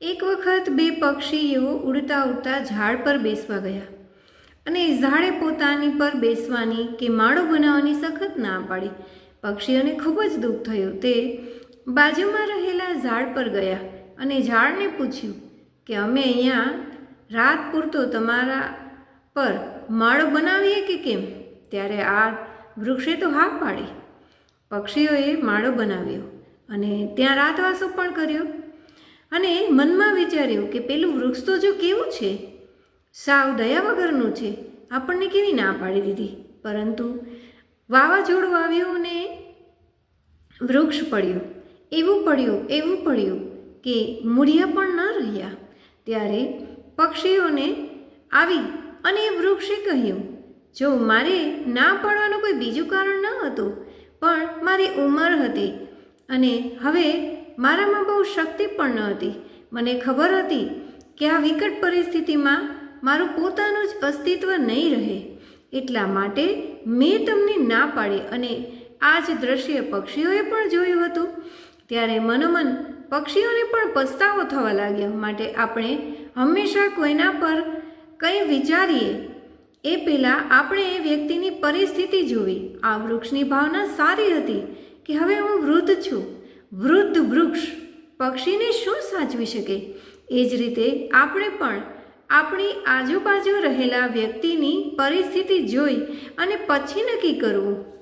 એક વખત બે પક્ષીઓ ઉડતા ઉડતા ઝાડ પર બેસવા ગયા અને ઝાડે પોતાની પર બેસવાની કે માળો બનાવવાની સખત ના પાડી. પક્ષીઓને ખૂબ જ દુઃખ થયું. તે બાજુમાં રહેલા ઝાડ પર ગયા અને ઝાડને પૂછ્યું કે, અમે અહીંયા રાત પૂરતો તમારા પર માળો બનાવીએ કે કેમ? ત્યારે આ વૃક્ષે તો હા પાડી. પક્ષીઓએ માળો બનાવ્યો. અને ત્યાં રાતવાસો પણ કર્યો. અને મનમાં વિચાર્યું કે પેલું વૃક્ષ તો જો કેવું છે, સાવ દયા વગરનું છે, આપણને કેવી ના પાડી દીધી. પરંતુ વાવાઝોડું આવ્યું ને વૃક્ષ પડ્યું. એવું પડ્યું એવું પડ્યું કે મૂળિયા પણ ન રહ્યા. ત્યારે પક્ષીઓને આવી અને વૃક્ષે કહ્યું, જો મારે ના પાડવાનું કોઈ બીજું કારણ ન હતું, પણ મારી ઉંમર હતી અને હવે મારામાં બહુ શક્તિ પણ ન હતી. મને ખબર હતી કે આ વિકટ પરિસ્થિતિમાં મારું પોતાનું જ અસ્તિત્વ નહીં રહે. એટલા માટે મેં તમને ના પાડી અને આ જ દ્રશ્ય પક્ષીઓએ પણ જોયું હતું. ત્યારે મનોમન પક્ષીઓને પણ પસ્તાવો થવા લાગ્યો. માટે આપણે હંમેશા કોઈના પર કંઈ વિચારીએ. એ પહેલાં આપણે એ વ્યક્તિની પરિસ્થિતિ જોવી. આ વૃક્ષની ભાવના સારી હતી. કે હવે હું વૃદ્ધ છું. વૃદ્ધ વૃક્ષ પક્ષીને શું સાચવી શકે? એ જ રીતે આપણે પણ આપણી આજુબાજુ રહેલા વ્યક્તિની પરિસ્થિતિ જોઈ અને પછી નક્કી કરવું.